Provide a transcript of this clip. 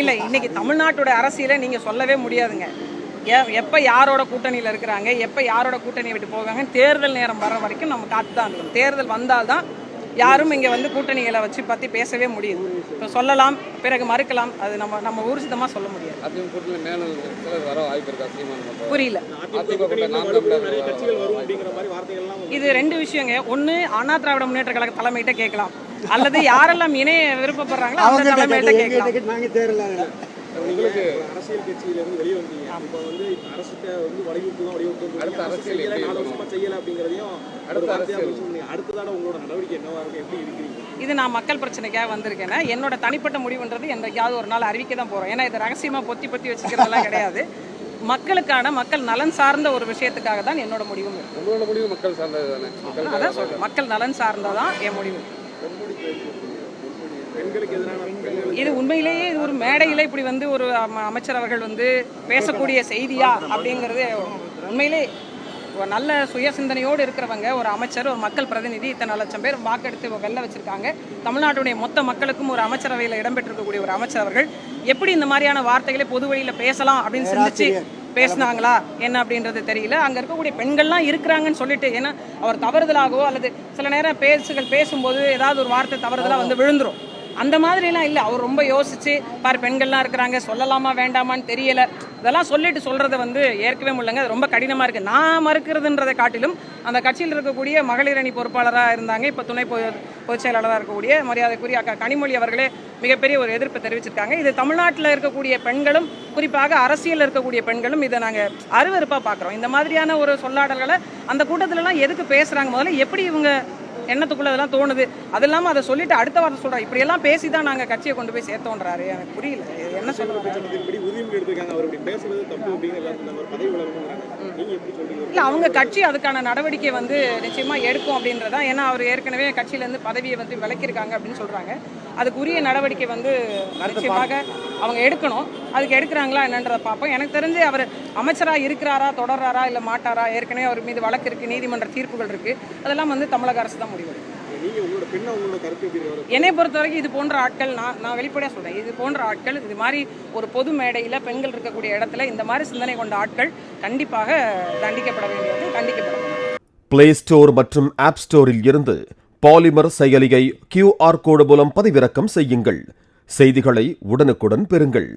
இல்லை இன்னைக்கு தமிழ்நாட்டோட அரசியலை நீங்கள் சொல்லவே முடியாதுங்க. எப்ப யாரோட கூட்டணியில் இருக்கிறாங்க எப்ப யாரோட கூட்டணியை விட்டு போவாங்க தேர்தல் நேரம் வர வரைக்கும் நம்ம காத்து தான் இருக்கணும். தேர்தல் வந்தால்தான் யாரும் இங்கே வந்து கூட்டணிகளை வச்சு பற்றி பேசவே முடியுது இப்போ சொல்லலாம் பிறகு மறுக்கலாம் அது நம்ம நம்ம ஊர்ஜிதமாக சொல்ல முடியாது. புரியல. இது ரெண்டு விஷயங்க. ஒன்று அண்ணா திராவிட முன்னேற்ற கழக தலைமையிட்ட கேட்கலாம். அல்லது யாரெல்லாம் இணைய விருப்பப்படுறாங்களோ அந்த தலைமையிட்ட கேட்கலாம். நாங்க தேரல உங்களுக்கு அரசியல் கட்சியில இருந்து வெளியே வந்தீங்க. இப்போ வந்து அரசுக்கு வந்து வலியுறுத்து தான் வலியுறுத்து அடுத்த அரசியல் நாலு? வருஷமா செய்யல அப்படிங்கிறதையும் அடுத்த அரசியல். அடுத்ததான உங்களோட நடவடிக்கை என்னவா இருக்கும்? எப்படி இருக்கிறீங்க? இது நான் மக்கள் பிரச்சனைக்காக வந்திருக்கேன்னா என்னோட தனிப்பட்ட முடிவுன்றது என்றைக்காவது ஒரு நாள் அறிவிக்க தான் போகிறோம் ஏன்னா இது ரகசியமாக பொத்தி பொத்தி வச்சுக்கிறதெல்லாம் கிடையாது. மக்களுக்கான மக்கள் நலன் சார்ந்த ஒரு விஷயத்துக்காக தான் என்னோட முடிவும் இருக்கு. உங்களோட முடிவு மக்கள் சார்ந்தது தானே மக்கள் நலன் சார்ந்ததான் என் முடிவு. இது உண்மையிலேயே இது ஒரு மேடையில் இப்படி வந்து ஒரு அமைச்சர் அவர்கள் வந்து பேசக்கூடிய செய்தியா அப்படிங்கிறது உண்மையிலே ஒரு நல்ல சுய சிந்தனையோடு இருக்கிறவங்க ஒரு அமைச்சர் ஒரு மக்கள் பிரதிநிதி இத்தனை லட்சம் பேர் வாக்கெடுத்து வெளில வச்சிருக்காங்க. தமிழ்நாட்டுடைய மொத்த மக்களுக்கும் ஒரு அமைச்சரவையில் இடம்பெற்றிருக்கக்கூடிய ஒரு அமைச்சர் அவர்கள். எப்படி இந்த மாதிரியான வார்த்தைகளை பொது வழியில் பேசலாம் அப்படின்னு சிந்திச்சு பேசுனாங்களா? என்ன அப்படின்றது தெரியல. அங்கே இருக்கக்கூடிய பெண்கள்லாம் இருக்கிறாங்கன்னு சொல்லிட்டு ஏன்னா அவர் தவறுதலாகவோ அல்லது சில நேரம் பேசுகள் பேசும்போது ஏதாவது ஒரு வார்த்தை தவறுதலாக வந்து விழுந்துடும் அந்த மாதிரிலாம் இல்லை. அவர் ரொம்ப யோசிச்சு பாரு பெண்கள்லாம் இருக்கிறாங்க சொல்லலாமா வேண்டாமான்னு தெரியல. இதெல்லாம் சொல்லிட்டு சொல்கிறத வந்து ஏற்கவே முடியலங்க. அது ரொம்ப கடினமாக இருக்குது நான் மறுக்கிறதுன்றதை காட்டிலும் அந்த கட்சியில் இருக்கக்கூடிய மகளிர் அணி பொறுப்பாளராக இருந்தாங்க. இப்போ துணை பொதுச் செயலாளராக இருக்கக்கூடிய மரியாதைக்குரிய அக்கா கனிமொழி அவர்களே மிகப்பெரிய ஒரு எதிர்ப்பு தெரிவிச்சிருக்காங்க. இது தமிழ்நாட்டில் இருக்கக்கூடிய பெண்களும் குறிப்பாக அரசியல் இருக்கக்கூடிய பெண்களும் இதை நாங்கள் அருவறுப்பாக பார்க்குறோம் இந்த மாதிரியான ஒரு சொல்லாடல்களை அந்த கூட்டத்திலலாம் எதுக்கு பேசுகிறாங்க முதல்ல எப்படி இவங்க எண்ணத்துக்குள்ள அதெல்லாம் தோணுது. அது இல்லாமல் அதை சொல்லிட்டு அடுத்த வார்த்தை சொல்கிறோம் இப்படியெல்லாம் பேசி தான் நாங்கள் கட்சியை கொண்டு போய் சேர்த்தோன்றாரு. எனக்கு புரியல. என்ன சொல்றீங்க? இல்லை அவங்க கட்சி அதுக்கான நடவடிக்கை வந்து நிச்சயமாக எடுக்கும் அப்படின்றதா. ஏன்னா அவர் ஏற்கனவே கட்சியிலேருந்து பதவியை வந்து விலக்கியிருக்காங்க அப்படின்னு சொல்கிறாங்க அதுக்கு உரிய நடவடிக்கை வந்து நிச்சயமாக அவங்க எடுக்கணும். அதுக்கு எடுக்கிறாங்களா என்னன்றதை பார்ப்போம். எனக்கு தெரிஞ்சு அவர் அமைச்சராக இருக்கிறாரா தொடர்றாரா இல்லை மாட்டாரா? ஏற்கனவே அவர் மீது வழக்கு இருக்குது நீதிமன்ற தீர்ப்புகள் இருக்குது அதெல்லாம் வந்து தமிழக அரசு தான் என்னை பொறுத்த வரைக்கும் இது போன்ற ஆட்கள் நான் நான் வெளிப்படையாக சொல்கிறேன் இது போன்ற ஆட்கள் இது மாதிரி ஒரு பொது மேடையில் பெண்கள் இருக்கக்கூடிய இடத்துல இந்த மாதிரி சிந்தனை கொண்ட ஆட்கள் கண்டிப்பாக தண்டிக்கப்பட வேண்டியது கண்டிக்கப்பட பிளே ஸ்டோர் மற்றும் ஆப் ஸ்டோரில் இருந்து பாலிமர் செயலியை கியூஆர் கோடு மூலம் பதிவிறக்கம் செய்யுங்கள். செய்திகளை உடனுக்குடன் பெறுங்கள்.